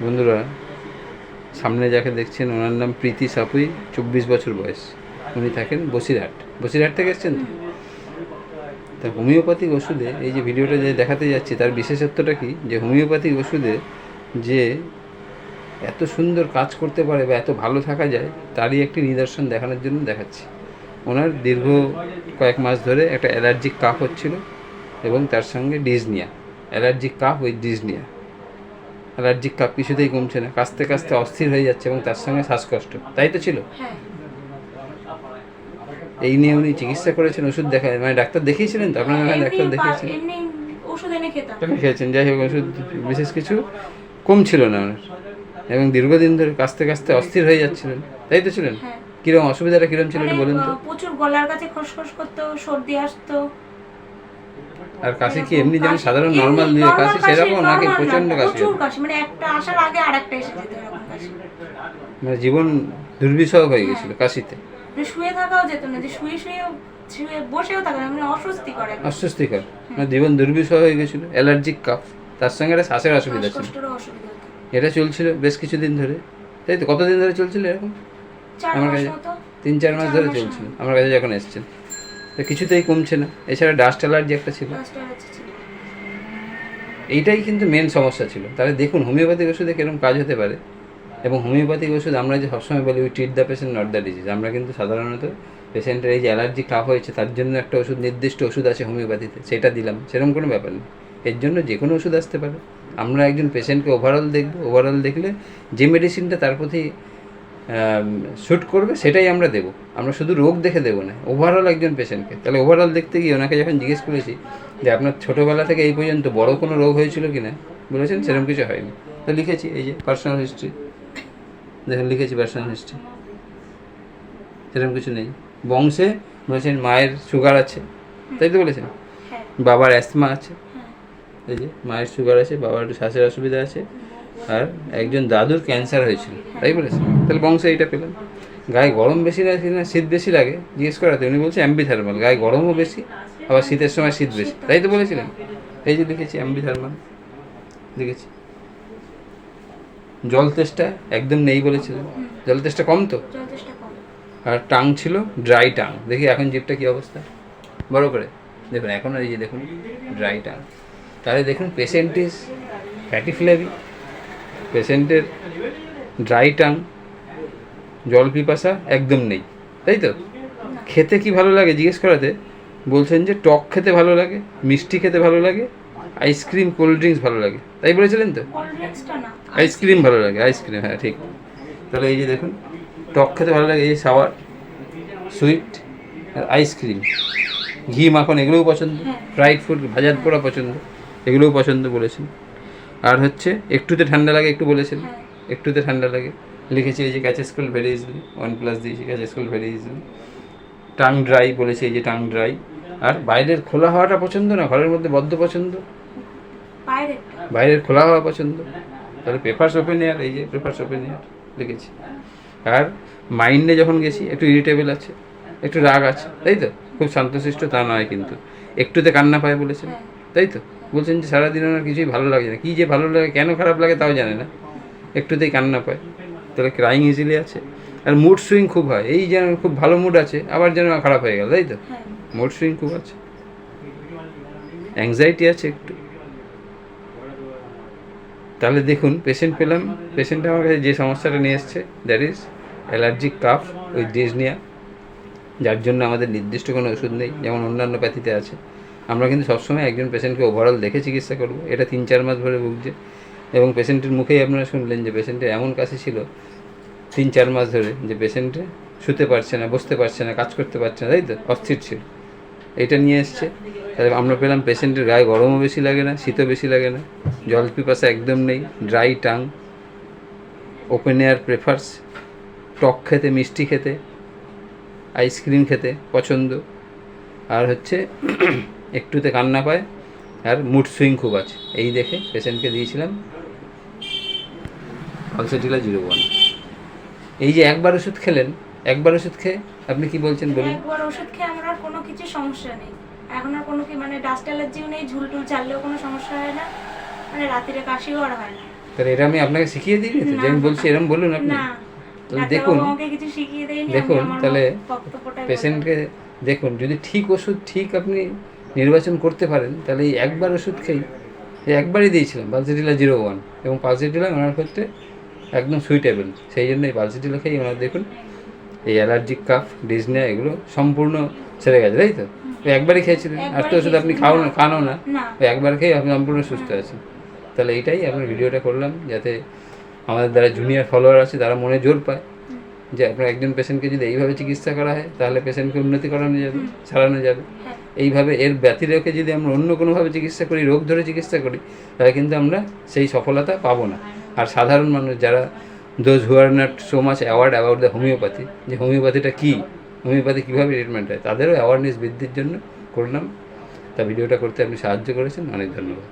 বন্ধুরা, সামনে যাকে দেখছেন, ওনার নাম প্রীতি সাপুই, চব্বিশ বছর বয়স। উনি থাকেন বসিরহাট। বসিরহাট থেকে এসছেন তো? তা হোমিওপ্যাথিক ওষুধে, এই যে ভিডিওটা যে দেখাতে যাচ্ছি, তার বিশেষত্বটা কি? যে হোমিওপ্যাথিক ওষুধে যে এত সুন্দর কাজ করতে পারে বা এত ভালো থাকা যায়, তারই একটি নিদর্শন দেখানোর জন্য দেখাচ্ছি। ওনার দীর্ঘ কয়েক মাস ধরে একটা অ্যালার্জিক কাপ হচ্ছিল এবং তার সঙ্গে dyspnoea. Allergic cough with dyspnoea. Allergic cough কিছুতেই কমছে না। কাস্তে কাস্তে অস্থির হয়ে যাচ্ছে এবং তার সঙ্গে শ্বাসকষ্ট। তাই তো ছিল? হ্যাঁ। এই নিয়ে উনি চিকিৎসা করেছেন ওষুধ দেখায় মানে ডাক্তার দেখিয়েছিলেন তো? আপনার এখানে ডাক্তার দেখিয়েছিলেন ওষুধ এনে খেতাম। খেয়েছেন। যাই হোক ওষুধ বিশেষ কিছু কম ছিল না ওনার। এবং দীর্ঘদিন ধরে কাস্তে কাস্তে অস্থির হয়ে যাচ্ছিলেন। তাই তো ছিলেন? হ্যাঁ। কীরকম অসুবিধাটা কীরকম ছিল মানে, বলুন তো। প্রচুর গলার কাছে খসখস করতো সর্দি আসতো। আর কাশি কি এমনি যেমন সাধারণ নর্মাল দিয়ে কাশি সেরকম নাকি প্রচণ্ড কাশি? প্রচুর কাশি মানে একটা আসার আগে আর একটা এসে যেত এরকম কাশি। মানে জীবন দুর্বিষহ হয়ে গেছিল কাশিতে? মানে শুয়ে থাকাও যেত না যে শুয়ে শুয়ে শুয়ে বসেও থাকা মানে অস্বস্তি করে অস্বস্তিকর। মানে জীবন দুর্বিষহ হয়ে গেছিল অ্যালার্জিক কাফ তার সঙ্গে একটা শ্বাসের অসুবিধা ছিল। এটা চলছিল বেশ কিছুদিন ধরে। তাই তো কতদিন ধরে চলছিল এরকম? আমার মাস কাছে- তিন চার মাস ধরে চলছিল আমার কাছে যখন এসেছেন। তো কিছুতেই কমছে না। এছাড়া ডাস্ট অ্যালার্জি একটা ছিল। এইটাই কিন্তু মেন সমস্যা ছিল। তাহলে দেখুন হোমিওপ্যাথিক ওষুধে কীরকম কাজ হতে পারে? এবং হোমিওপ্যাথিক ওষুধ আমরা যে সবসময় বলি we treat the patient not the disease আমরা কিন্তু সাধারণত পেশেন্টের এই যে অ্যালার্জি কাপ হয়েছে তার জন্য একটা ওষুধ নির্দিষ্ট ওষুধ আছে হোমিওপ্যাথিতে সেটা দিলাম। সেরকম কোনো ব্যাপার নেই এর জন্য যে কোনো ওষুধ আসতে পারে। আমরা একজন পেশেন্টকে ওভারঅল দেখব। ওভারঅল দেখলে যে মেডিসিনটা তার প্রতি শ্যুট করবে সেটাই আমরা দেবো। আমরা শুধু রোগ দেখে দেবো না ওভারঅল একজন পেশেন্টকে তাহলে ওভারঅল দেখতে গিয়ে ওনাকে যখন জিজ্ঞেস করেছি যে আপনার ছোটোবেলা থেকে এই পর্যন্ত বড় কোনো রোগ হয়েছিল কি না বলেছেন সেরকম কিছু হয়নি। তো লিখেছি এই যে পার্সোনাল হিস্ট্রি দেখুন লিখেছি পার্সোনাল হিস্ট্রি সেরকম কিছু নেই। বংশে বলেছেন মায়ের সুগার আছে। তাই তো বলেছেন? হ্যাঁ। বাবার অ্যাসমা আছে। হ্যাঁ। এই যে মায়ের সুগার আছে বাবার একটু শ্বাসের অসুবিধা আছে। আর একজন দাদুর ক্যান্সার হয়েছিল। তাই বলেছে? তাহলে বংশে এইটা পেলাম গায়ে গরম বেশি লাগে না শীত বেশি লাগে। জিজ্ঞেস করাতে উনি বলছে অ্যাম্বি থার্মাল গায়ে গরমও বেশি আবার শীতের সময় শীত বেশি। তাই তো বলেছিলেন? এই যে লিখেছি অ্যাম্বি থার্মাল লিখেছি জল তেষ্টা একদম নেই বলেছিলেন। জল তেষ্টা কম তো? আর টাং ছিল ড্রাই টাং। দেখি এখন জিপটা কি অবস্থা। বড় করে। দেখুন এখন এই যে দেখুন ড্রাই টাং। তাহলে দেখুন পেশেন্ট ইজ ফ্যাটি ফ্লেভি পেশেন্টের ড্রাই টাং জল পিপাসা একদম নেই তাই তো? খেতে কি ভালো লাগে? জিজ্ঞেস করাতে বলছেন যে টক খেতে ভালো লাগে মিষ্টি খেতে ভালো লাগে আইসক্রিম কোল্ড ড্রিঙ্কস ভালো লাগে। তাই বলেছিলেন তো? আইসক্রিম ভালো লাগে আইসক্রিম হ্যাঁ ঠিক। তাহলে এই যে দেখুন টক খেতে ভালো লাগে এই যে সাওয়ার সুইট আর আইসক্রিম। ঘি মাখন এগুলোও পছন্দ। ফ্রাইড ফুড ভাজাত পোড়া পছন্দ এগুলোও পছন্দ বলেছেন। আর হচ্ছে একটুতে ঠান্ডা লাগে একটু বলেছেন? একটুতে ঠান্ডা লাগে। লিখেছি এই যে catches school very easily one plus দিয়েছি catches school very easily tongue dry বলেছি এই যে টাং ড্রাই আর বাইরের খোলা হওয়াটা পছন্দ না? ঘরের মধ্যে বদ্ধ পছন্দ? বাইরের। খোলা হওয়া পছন্দ? তাহলে পেপারস ওপেন এয়ার এই যে পেপারস ওপেন এয়ার লিখেছি। আর মাইন্ডে যখন গেছি একটু ইরিটেবল আছে একটু রাগ আছে তাই তো? খুব শান্তশিষ্ট তা নয় কিন্তু। একটুতে কান্না পায় বলেছেন। তাই তো? বলছেন যে সারাদিন ওনার কিছুই ভালো লাগে না। কী যে ভালো লাগে কেন খারাপ লাগে তাও জানে না। একটুতেই কান্না পায়। তাহলে ক্রাইং ইজিলি আছে। আর মুড সুইং খুব হয়। এই যেন খুব ভালো মুড আছে আবার যেন খারাপ হয়ে গেল তাই তো? হ্যাঁ। মুড সুইং খুব আছে। অ্যাংজাইটি আছে একটু। তাহলে দেখুন পেশেন্ট পেলাম। পেশেন্ট আমার কাছে যে সমস্যাটা নিয়ে এসছে that is allergic cough with dyspnoea যার জন্য আমাদের নির্দিষ্ট কোনো ওষুধ নেই যেমন অন্যান্য প্যাথিতে আছে। আমরা কিন্তু সবসময় একজন পেশেন্টকে ওভারঅল দেখে চিকিৎসা করব। এটা তিন চার মাস ধরে ভুগছে। এবং পেশেন্টের মুখেই আপনারা শুনলেন যে পেশেন্টের এমন কাশি ছিল তিন চার মাস ধরে যে পেশেন্টে শুতে পারছে না, বসতে পারছে না, কাজ করতে পারছে না, তাই তো? অস্থির ছিল। এটা নিয়ে এসছে। তাহলে আমরা পেলাম পেশেন্টের গায়ে গরমও বেশি লাগে না, শীতও বেশি লাগে না। জল পিপাসা একদম নেই dry tongue open air prefers টক খেতে, মিষ্টি খেতে আইসক্রিম খেতে পছন্দ। আর হচ্ছে একটুতে কান্না পায় আর মুড সুইং খুব আছে। এই দেখে পেশেন্টকে দিয়েছিলাম। অলসেটিলা জিরো ওয়ান এই যে একবার ওষুধ খেলেন একবার ওষুধ খেয়ে আপনি কি বলছেন বলুন? একবার ওষুধ খেয়ে আমার আর কোনো কিছু সমস্যা নেই। এখন আর কোনো কি মানে ডাস্ট অ্যালার্জিও নেই ঝুল টুল চাললেও কোনো সমস্যা হয় না। মানে রাত্রিরে কাশিও আর হয় না। তাহলে এটা আমি আপনাকে শিখিয়ে দিই? তো যে আমি বলছি এরকম বলুন আপনি। তাহলে দেখুন। দেখুন তাহলে পেশেন্টকে দেখুন। যদি ঠিক ওষুধ ঠিক আপনি নির্বাচন করতে পারেন তাহলে এই একবার ওষুধ খেয়েই একবারই দিয়েছিলাম পালসিটিলা জিরো ওয়ান এবং পালসিটিলা ওনার ক্ষেত্রে একদম সুইটেবল সেই জন্য এই পালসিটিলা খেয়ে ওনার দেখুন এই অ্যালার্জিক কাফ ডিজনিয়া এগুলো সম্পূর্ণ সেরে গেছে তাই তো? ওই একবারই খেয়েছিলেন আর তো ওষুধ আপনি খাও না। না খানও না না। ওই একবার খেয়ে আপনি সম্পূর্ণ সুস্থ আছেন। তাহলে এইটাই আপনার ভিডিওটা করলাম যাতে আমাদের যারা জুনিয়র ফলোয়ার আছে তারা মনে জোর পায় যে আপনার একজন পেশেন্টকে যদি এইভাবে চিকিৎসা করা হয় তাহলে পেশেন্টকে উন্নতি করানো যাবে ছাড়ানো যাবে। হ্যাঁ। এইভাবে এর ব্যতি রেখে যদি আমরা অন্য কোনোভাবে চিকিৎসা করি রোগ ধরে চিকিৎসা করি তাহলে কিন্তু আমরা সেই সফলতা পাবো না। আর সাধারণ মানুষ যারা those who are not so much aware about the homeopathy যে হোমিওপ্যাথিটা কী হোমিওপ্যাথি কীভাবে ট্রিটমেন্ট হয় তাদেরও অ্যাওয়ারনেস বৃদ্ধির জন্য করলাম। তা ভিডিওটা করতে আপনি সাহায্য করেছেন অনেক ধন্যবাদ।